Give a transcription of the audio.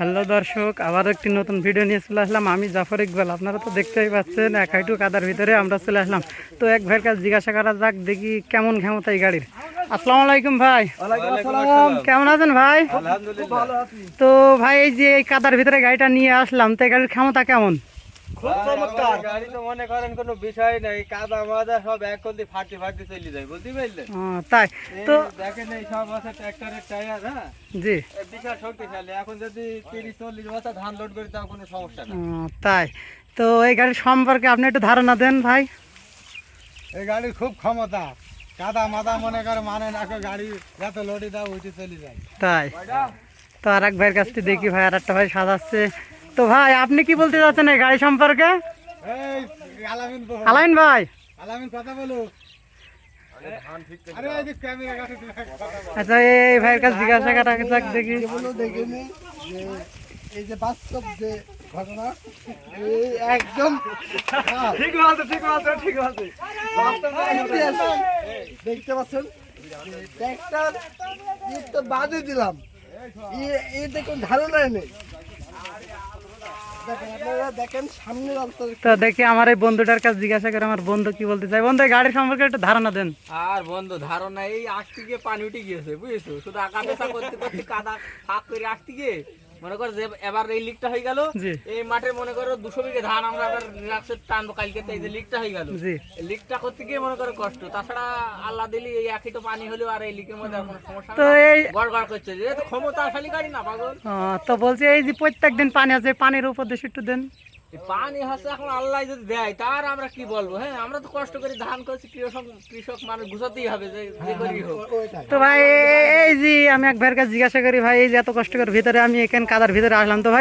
Hello দর্শক আবার একটি নতুন ভিডিও নিয়ে চলে আসলাম। আমি জাফর ইকবাল আপনারা তো দেখতেই পাচ্ছেন এক হাইটু কাদার ভিতরে আমরা চলে আসলাম। তো এক ভাইয়ের কাছে জিজ্ঞাসা করা যাক দেখি কেমন ক্ষমতা এই গাড়ির। আসসালামু আলাইকুম ভাই। কেমন আছেন ভাই? তো ভাই এই যে এই কাদার ভিতরে গাড়িটা নিয়ে আসলাম তো এই গাড়ির ক্ষমতা কেমন? খুব চমৎকার। গাড়ি তো মনে করেন কোনো বিষয় নাই কাদা মাদা সব এক ফাটতে ফাটতে চলে যায় বুঝতে পারলেন? ও, তাই। তো দেখেন এই সব আছে টায়ার হ্যাঁ? জি। বিশাল শক্তিশালী। এখন যদি তিরিশ চল্লিশ বছর ধান লোড করি তাও কোনো সমস্যা না তাই। তো এই গাড়ির সম্পর্কে আপনি একটু ধারণা দেন ভাই। এই গাড়ির খুব ক্ষমতা। কাদা মাদা মনে করে মানে না কো গাড়ি এত লড়ি দাও উঠে চলে যায়। তাই। তো আর এক ভাইয়ের কাছ থেকে দেখি ভাই আর একটা ভাই সাজাচ্ছে। তো ভাই আপনি কি বলতে চাচ্ছেন এই গাড়ি সম্পর্কে? আলামিন আলাইন ভাই। আলামিন কথা বলো আরে এই যে ক্যামেরা কাছে আচ্ছা এই ভাইয়ের কাছে জিজ্ঞাসা করা যাক দেখি। দেখিনি এই যে বাস্তব যে ঘটনা এই একদম ঠিক ঠিক ঠিক দেখতে পাচ্ছেন ট্র্যাক্টর তো বাদে দিলাম। দেখুন ধারণাই নেই দেখেন আপনারা দেখেন সামনের অবস্থা তো দেখি আমার এই বন্ধুটার কাছে জিজ্ঞাসা করে আমার বন্ধু কি বলতে চাই বন্ধু গাড়ির সম্পর্কে একটু ধারণা দেন। আর বন্ধু ধারণা এই আসতে গিয়ে পানি উঠে গিয়েছে বুঝেছ? শুধু আঁকা পেশা করতে করতে কাদা ফাঁক করে আসতে গিয়ে মনে কর যে এবার এই লিকটা হয়ে গেল এই মাঠে মনে করো দুশো বিঘে ধান আমরা আবার রাখছে টানবো কালকে তো এই যে লিকটা হয়ে গেল। লিকটা করতে গিয়ে মনে করো কষ্ট। তাছাড়া আল্লাহ দিলি এই একই তো পানি হলেও আর এই লিকের মধ্যে কোনো সমস্যা তো এই গড় গড় করছে। যে তো ক্ষমতাশালী গাড়ি না পাগল। তো বলছি এই যে প্রত্যেক দিন পানি আছে পানির উপর দেশ একটু দেন। পানি হচ্ছে এখন আল্লাহ যদি দেয় তার আমরা কি বলব? হ্যাঁ আমরা তো কষ্ট করে ধান করছি কৃষক কৃষক মানুষ গুছাতেই হবে যে যে করি হোক। তো ভাই এই- যে আমি একবার ভাইয়ের কাছে জিজ্ঞাসা করি ভাই এই যে এত কষ্ট করে ভিতরে আমি এখানে কাদার ভিতরে আসলাম তো ভাই।